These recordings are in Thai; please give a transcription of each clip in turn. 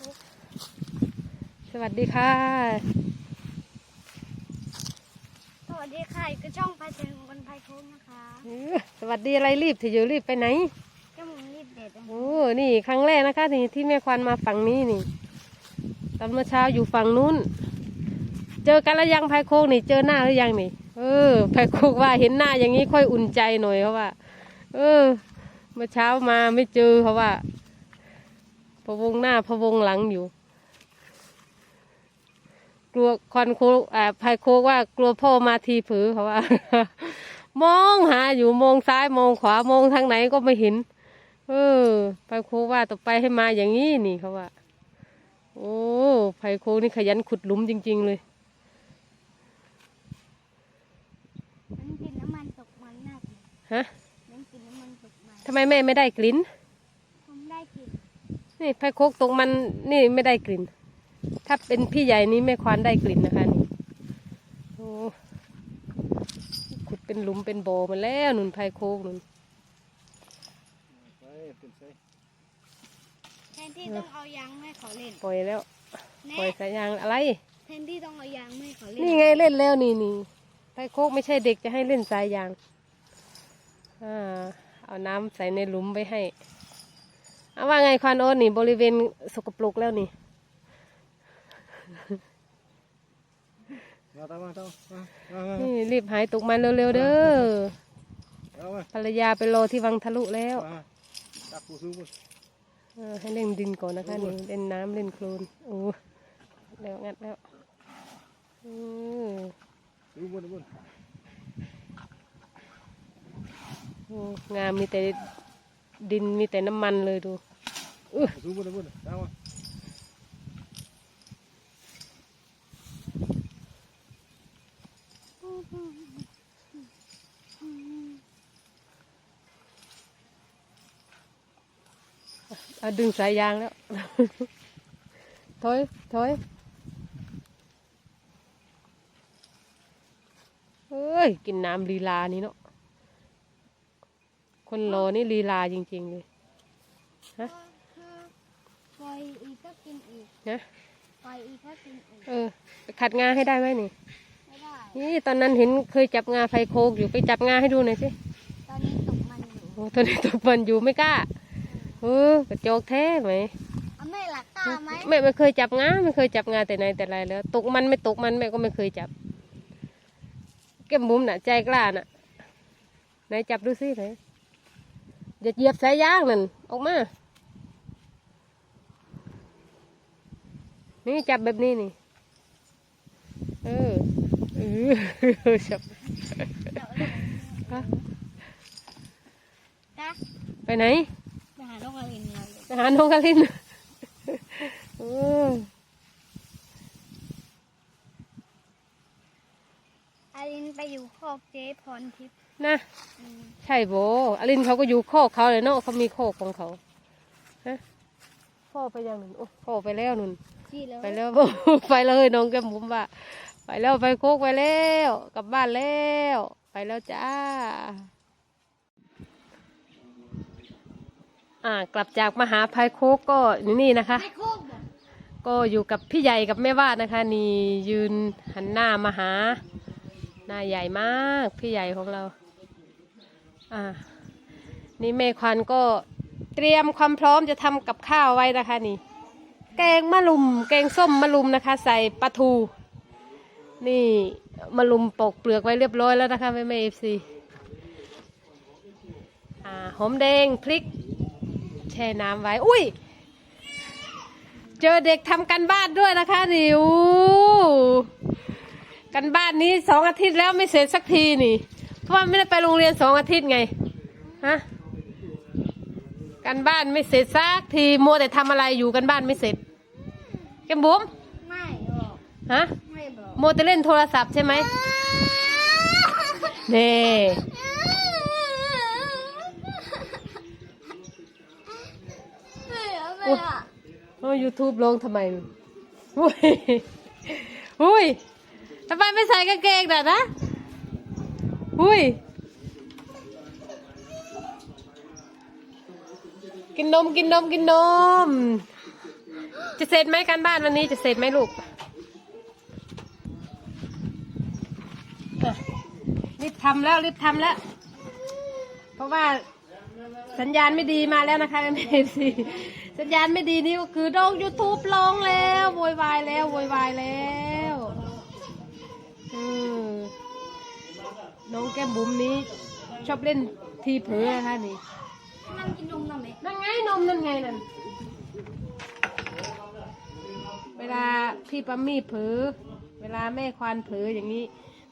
คุกสวัสดีค่ะ สวัสดีค่ะก็ช่องพายเซงบนพายคุกนะคะเออสวัสดีอะไรรีบถืออยู่รีบไปไหนก็มึงรีบเด็ดอะโอ้นี่ครั้งแรกนะคะนี่ที่แม่ควันมาฝั่งนี้นี่ ตอนเมื่อเช้าอยู่ฝั่งนู้น เจอกันแล้วยังไพโคกนี่เจอหน้าหรือยังนี่ เออไพโคกว่าเห็นหน้าอย่างนี้ค่อยอุ่นใจหน่อยเขาว่า เออ เมื่อเช้ามาไม่เจอเขาว่าพะวงหน้าพะวงหลังอยู่ กลัวควันโคกอ่าไพโคกว่ากลัวพ่อมาทีผือเขาว่า มองหาอยู่มองซ้ายมองขวามองทางไหนก็ไม่เห็น เออไพโคว่าต่อไปให้มาอย่างนี้นี่เขาว่า โอ้ไพโคนี่ขยันขุดหลุมจริง ๆ เลยมันกินน้ำมันตกมันน่ากินฮะมันกินน้ำมันตกมันทำไมแม่ไม่ได้กลิ่นผมได้กิน นี่ไพโคกตรงมันนี่ไม่ได้กลิ่น ถ้าเป็นพี่ใหญ่นี้แม่ควานได้กลิ่นนะคะนี่โอ้ขุดเป็นหลุมเป็นโบมาแล้วนุ่นไพโคกนุ่นไปเป็นไสแทนที่ต้องเอายางไม่เขาเล่นปล่อยแล้วแน่ปล่อยสายยางอะไร แทนที่ต้องเอายางไม่เขาเล่น นี่ไงเล่นแล้วนี่นี่ไพโคกไม่ใช่เด็กจะให้เล่นสายยาง อ่า เอาน้ำใส่ในหลุมไปให้ เอาว่าไงควานโอ๊ตนี่บริเวณสกปรกแล้วนี่มาตามมาตามมามามานี่รีบหายตกมันเร็วๆเด้อเอามาภรรยาไปรอที่วังทะลุแล้วมาตักปูสูงพุ่นเออให้เล่นดินก่อนนะคะนี่เล่นน้ำเล่นโคลนโอ้แล้วงัดแล้วอือสูงพุ่นพุ่นโอ้งามมีแต่ดินมีแต่น้ำมันเลยดู สูงพุ่นพุ่นตามมาเอาดึงสายยางแล้ว ถอย ถอย เอ้ย กินน้ำลีลานี่เนาะ คนรอนี่ลีลาจริง ๆ เลย ฮะ กก็กินอีกนะปล่อยอีกก็กินอีก เออไปขัดงาให้ได้ไหมนี่ ไม่ได้ นี่ตอนนั้นเห็นเคยจับงาไฟโคกอยู่ไปจับงาให้ดูหน่อยสิ ตอนนี้ตกมันอยู่โอ้ตอนนี้ตกมันอยู่ไม่กล้าเออกระจอกแท้ไหมเอาแม่หลักกล้าไหมแม่ไม่เคยจับงาไม่เคยจับงาแต่ไหนแต่ไรแล้วตกมันไม่ตกมันแม่ก็ไม่เคยจับแก้มบุ๋มน่ะ ใจกล้าน่ะไหนจับดูสิไหนอย่าเหยียบสายยางนั่นออกมา นี่จับแบบนี้นี่ เออเออจับฮะจ้ะไปไหนไปหาน้องอลินเราเลยไปหาน้องกาลินเอออลินไปอยู่คอกเจ๊พรทิพย์นะอืมใช่โบอลินเขาก็อยู่โคอกเขาเลยเนาะเขามีโคอกของเขาฮะพ่อไปยังหนุนโอ้พ่อไปแล้วหนุน จี้แล้วไปแล้วไปเลยน้องแก้มบุ๋มว่า ไปแล้วไปโคกไปแล้วกลับบ้านแล้ว ไปแล้วจ้า อ่ากลับจากมหาภัยโคกก็อยู่นี่นะคะ ไปโคกบอกก็อยู่กับพี่ใหญ่กับแม่วาดนะคะ นี่ยืนหันหน้ามาหา หน้าใหญ่มากพี่ใหญ่ของเรา อ่า นี่แม่ควันก็เตรียมความพร้อมจะทำกับข้าวไว้นะคะนี่ แกงมะลุม แกงส้มมะลุมนะคะ ใส่ปลาทู นี่มะลุมปอกเปลือกไว้เรียบร้อยแล้วนะคะแม่แม่เอฟซีหอมแดงพริก แช่น้ำไว้ อุ้ย เจอเด็กทำกันบ้านด้วยนะคะนิวกันบ้านนี้สองอาทิตย์แล้วไม่เสร็จสักทีนี่ เพราะว่าไม่ได้ไปโรงเรียนสองอาทิตย์ไงฮะกันบ้านไม่เสร็จสักทีมัวแต่ทำอะไรอยู่กันบ้านไม่เสร็จ กมบุ๋มไม่บอกฮะไม่บอกมัวแต่เล่นโทรศัพท์ใช่ไหมเน่ไม่เอาไม่อะโอ้ยูทูบลงทำไมอุ้ยอุ้ยทำไมไม่ใส่กางเกงน่ะนะอุ้ย กินนมกินนมกินนม จะเสร็จไหมการบ้านวันนี้จะเสร็จไหมลูกรีบทำแล้วรีบทำแล้ว เพราะว่าสัญญาณไม่ดีมาแล้วนะคะเอฟซีสัญญาณไม่ดีนี่ก็คือโดงยูทูบลงแล้วโวยวายแล้วโวยวายแล้วอืมน้องแก้มบุ๋มนี้ ชอบเล่นทีเผลอนะคะนี่นั่งกินนมหน่อยไหมนั่นไงนมนั่นไงนั่น เวลาพี่ปัมมี่เผลอเวลาแม่ควานเผลออย่างนี้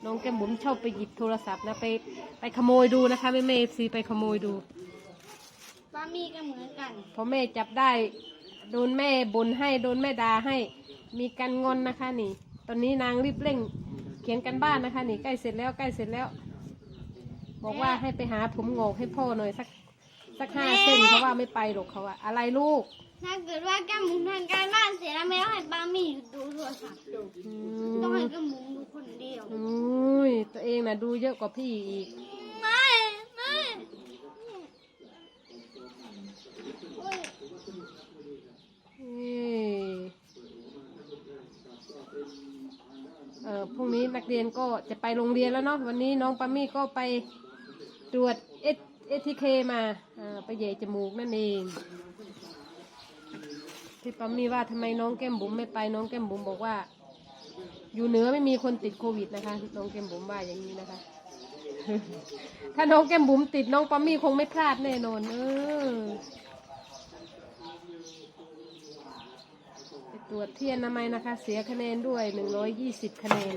น้องแก้มบุ๋มชอบไปหยิบโทรศัพท์นะไปไปขโมยดูนะคะแม่เมฟซีไปขโมยดูป้ามีก็เหมือนกันพอแม่จับได้โดนแม่บ่นให้โดนแม่ด่าให้มีกันงอนนะคะนี่ ตอนนี้นางรีบเร่ง เขียนกันบ้านนะคะ นี่ใกล้เสร็จแล้วใกล้เสร็จแล้ว บอกว่าให้ไปหาผมงอกให้พ่อหน่อยสักสักห้าเส้นเพราะว่าไม่ไปหรอกเขาว่าอะไรลูก ถ้าเกิดว่าแก้มหมุนทางการบ้านเสร็จแล้วไม่ต้องให้ป้ามี่ดูโทรศัพท์ดูอืต้องให้แก้มหมุนดูคนเดียว อุ้ยตัวเองนะดูเยอะกว่าพี่อีก ไม่ไม่โอ้ยเอ้ยเอ่อพรุ่งนี้นักเรียนก็จะไปโรงเรียนแล้วเนาะวันนี้น้องปามี่ก็ไปตรวจเอเอทีเคมาอ่าไปเหย่จมูกนั่นเอง ที่ปามี่ว่าทำไมน้องแก้มบุ๋มไม่ไปน้องแก้มบุ๋มบอกว่า อยู่เหนือไม่มีคนติดโควิดนะคะ น้องแก้มบุ๋มว่าอย่างนี้นะคะ ถ้าน้องแก้มบุ๋มติดน้องปามี่คงไม่พลาดแน่นอน เออตรวจเทียนนามัยนะคะ เสียคะแนนด้วยหนึ่งร้อยยี่สิบคะแนน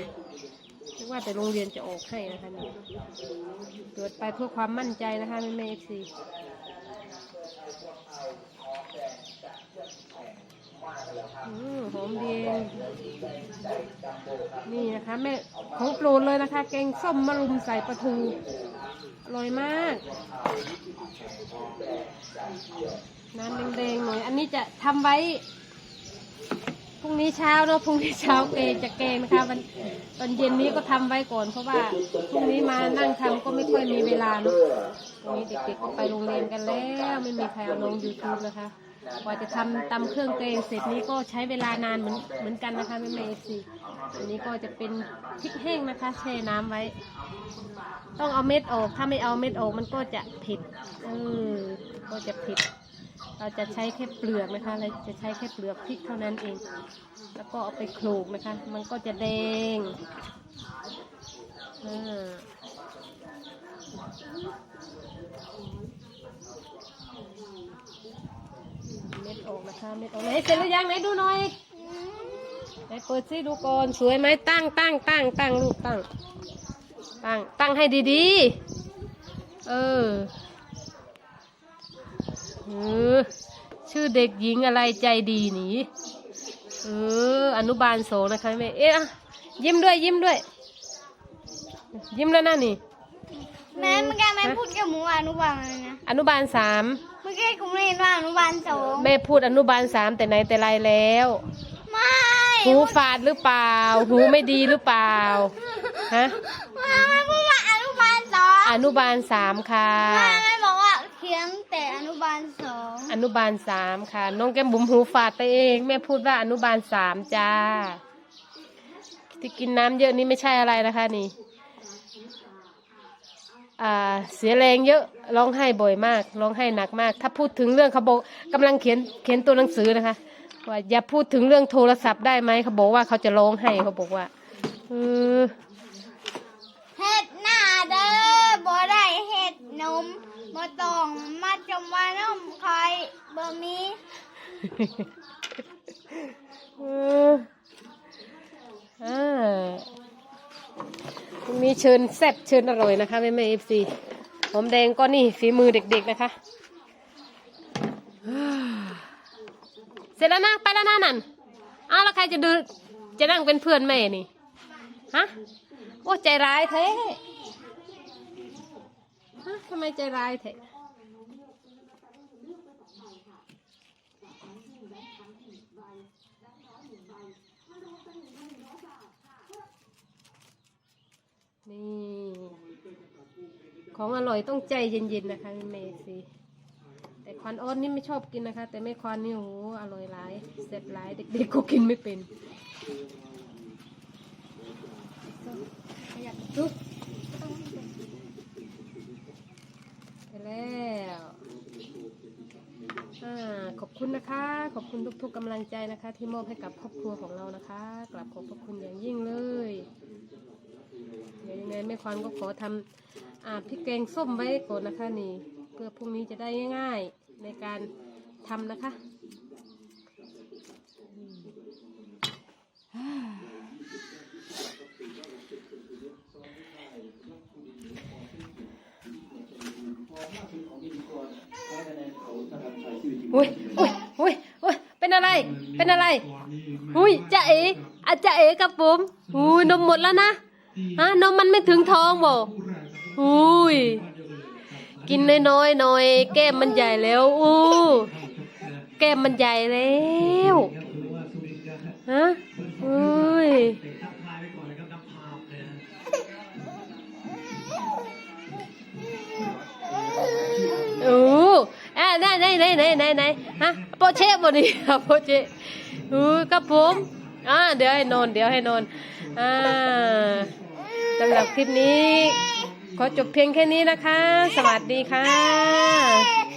ไม่ว่าแต่โรงเรียนจะออกให้นะคะตรวจไปเพื่อความมั่นใจนะคะแม่แม่เอฟซี หอมดีเองนี่นะคะแม่ของโปรดเลยนะคะ แกงส้มมะรุมใส่ปลาทู อร่อยมาก น้ำแดงๆหน่อย อันนี้จะทำไว้พรุ่งนี้เช้าเนาะพรุ่งนี้เช้าเกจะแกงนะคะวันตอนเย็นนี้ก็ทำไว้ก่อนเพราะว่าพรุ่งนี้มานั่งทำก็ไม่ค่อยมีเวลาเนาะวันนี้เด็กๆก็ไปโรงเรียนกันแล้ว ไม่มีใครเอาลง YouTube นะคะ กว่าจะทำตำเครื่องแกงเสร็จนี้ก็ใช้เวลานานเหมือนเหมือนกันนะคะแม่แม่เอฟซีอันนี้ก็จะเป็นพริกแห้งนะคะ แช่น้ำไว้ ต้องเอาเม็ดออก ถ้าไม่เอาเม็ดออกมันก็จะเผ็ดเออก็จะเผ็ดเราจะใช้แค่เปลือกนะคะเราจะใช้แค่เปลือกพริกเท่านั้นเอง แล้วก็เอาไปโขลกนะคะ มันก็จะแดงอ่าเม็ดออกนะคะเม็ดออกไหนเสร็จหรือยังไหนดูหน่อยไหนเปิดซิดูก่อนสวยไหมตั้งตั้งตั้งตั้งลูกตั้ง ตั้งตั้งให้ดีๆ เออเออชื่อเด็กหญิงอะไรใจดีหนีเอออนุบาลสองนะคะแม่เอ๊ะยิ้มด้วยยิ้มด้วย ยิ้มแล้วนะนี่ แม่เมื่อกี้แม่พูดกับหมูว่าอนุบาลอะไรนะอนุบาลสามเมื่อกี้กูไม่เห็นว่าอนุบาลสองแม่พูดอนุบาลสามแต่ไหนแต่ไรแล้ว ไม่หูฝาดหรือเปล่า หูไม่ดีหรือเปล่าฮะแม่ไม่พูดว่าอนุบาลสองอนุบาลสามค่ะแม่ไม่บอกว่าเขียนแต่อนุบาลสองอนุบาลสามค่ะ น้องแก้มบุ๋มหูฝาดไปเอง แม่พูดว่าอนุบาลสามจ้าที่กินน้ำเยอะนี่ไม่ใช่อะไรนะคะนี่อ่า เสียแรงเยอะร้องไห้บ่อยมากร้องไห้หนักมาก ถ้าพูดถึงเรื่องเขาบอกกำลังเขียนเขียนตัวหนังสือนะคะว่าอย่าพูดถึงเรื่องโทรศัพท์ได้ไหมเขาบอกว่าเขาจะร้องไห้เขาบอกว่าเออเฮ็ดหน้าเด้อบ่ได้เฮ็ดนมบ่ต้องมาจมว่านมคอยบ่มีเอออ่า มีเชิญแซ่บเชิญอร่อยนะคะแม่แม่เอฟซีหอมแดงก็นี่ฝีมือเด็กๆนะคะ เสร็จแล้วนะไปแล้วนะนั่นอ้าวแล้วใครจะดูจะนั่งเป็นเพื่อนแม่นี่ฮะโอ้ใจร้ายแท้ฮะทำไมใจร้ายแท้ นี่ ของอร่อยต้องใจเย็นๆนะคะแม่สิแต่ควันอ้อนนี่ไม่ชอบกินนะคะ แต่แม่ควันนี่โอ้โหอร่อยหลายเสร็จหลายเด็กๆก็กินไม่เป็นขยับจุ๊บไปแล้วอ่าขอบคุณนะคะ ขอบคุณทุกๆกำลังใจนะคะ ที่มอบให้กับครอบครัวของเรานะคะ กลับขอบพระคุณอย่างยิ่งเลย เดี๋ยวยังไงแม่ควันก็ขอทำอ่าพริกแกงส้มไว้ก่อนนะคะนี่ เพื่อพรุ่งนี้จะได้ง่าย ๆในการทำนะคะอืมอุ้ยอุ้ยอุ้ยอุ้ยเป็นอะไร เป็นอะไร อุ้ยจะเอ๋อาจะเอ๋กับผมอุ้ยนมหมดแล้วนะ ฮะนมมันไม่ถึงท้องบอกอุ้ย กินน้อยๆหน่อย แก้มมันใหญ่แล้วอู้แก้มมันใหญ่แล้วฮะอุ้ยโอ้อ่าไหนไหนไหนไหนไหนไหนฮะโปเช่บนี่โปเช่โอ้กับผมอ่าเดี๋ยวให้นอน เดี๋ยวให้นอนอ่า สำหรับคลิปนี้ ขอจบเพียงแค่นี้นะคะ สวัสดีค่ะ